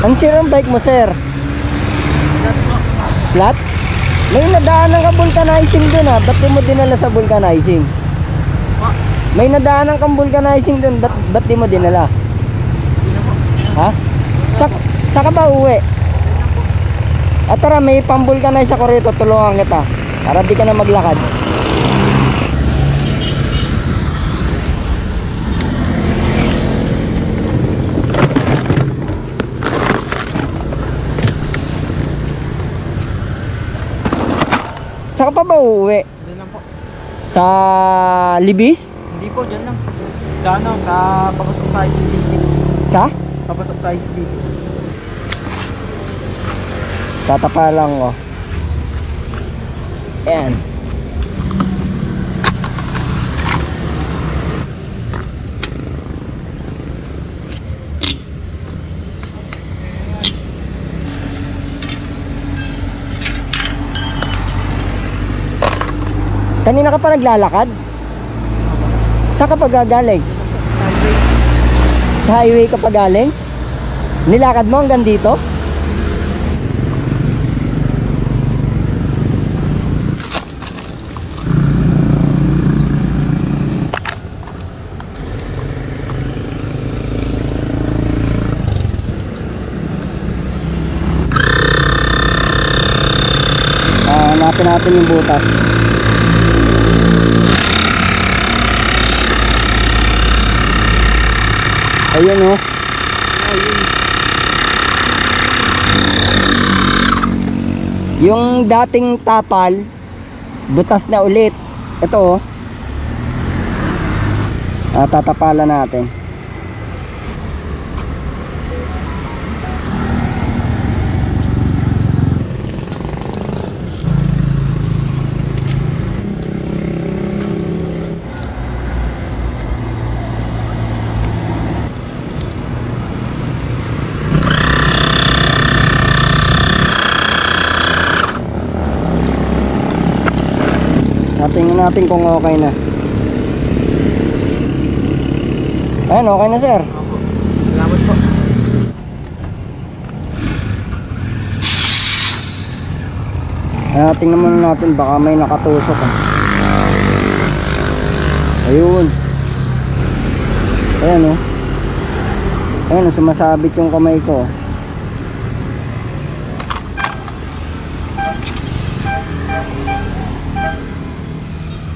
Ang sirang bike mo, sir? Flat? May nadaanan ka vulcanizing dun ha. Ba't di mo dinala sa vulcanizing? May nadaanan kang vulcanizing dun. Ba't, ba't di mo dinala? Ha? Sa, sa ka ba uwi? At tara, may pambulkanize ako rito. Tulungan kita. Para di ka na maglakad. Saan ka pa ba uuwi? Diyan lang po. Sa Libis? Hindi po, diyan lang. Sa ano, sa papasok sa ICCT. Sa? Papasok sa ICCT. Tatapa lang ko. Ayan. Kanina ka pa naglalakad? Saan ka pa. Sa highway ka pa galing? Nilakad mo hanggang dito? Ah, hanapin natin yung butas. Ayun oh. Yung dating tapal, butas na ulit. Ito oh. Ah, tatapalan natin. Natingin natin kung okay na. Ayan, okay na sir. Opo. Salamat po. Ayan, tingnan muna natin baka may nakatusok. ah. Ayun. Ayan oh. Ayan, sumasabit yung kamay ko.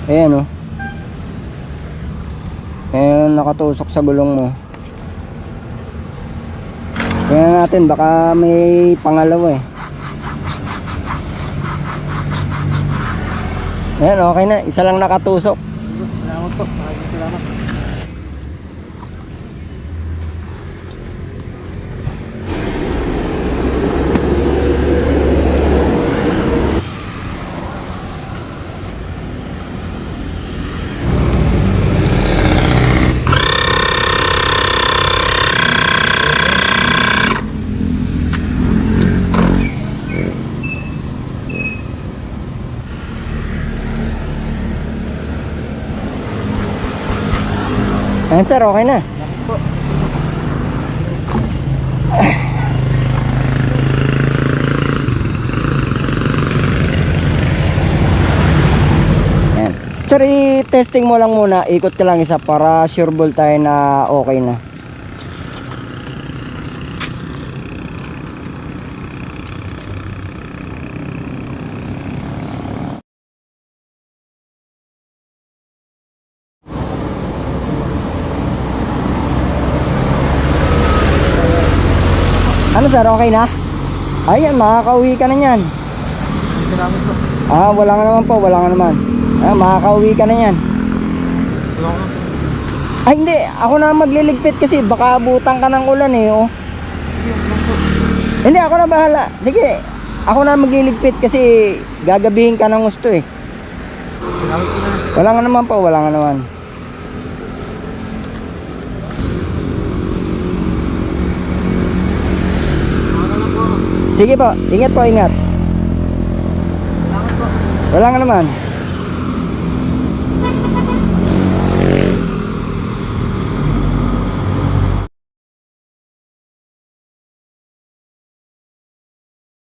Ayan oh. Ayan, nakatusok sa gulong mo. Tingnan natin, baka may pangalawa eh. Ayan, okay na. Isa lang nakatusok. Salamat po. Maraming salamat. Ayan sir, okay na. Ayan. Sir, i-testing mo lang muna. Ikot ka lang isa para sure ball tayo na okay na. Ano sir, okay na? Ayan, makakauwi ka na yan. Salamat po. Ah, wala nga naman po, wala nga naman. Ah, makakauwi ka na yan. Ay hindi, ako na magliligpit kasi baka abutan ka ng ulan eh. Oh. Hindi, ako na bahala. Sige, ako na magliligpit kasi gagabihin ka ng gusto eh. Wala nga naman po, wala nga naman. Salamat lang po. Sige po, ingat po, ingat. Wala nga naman.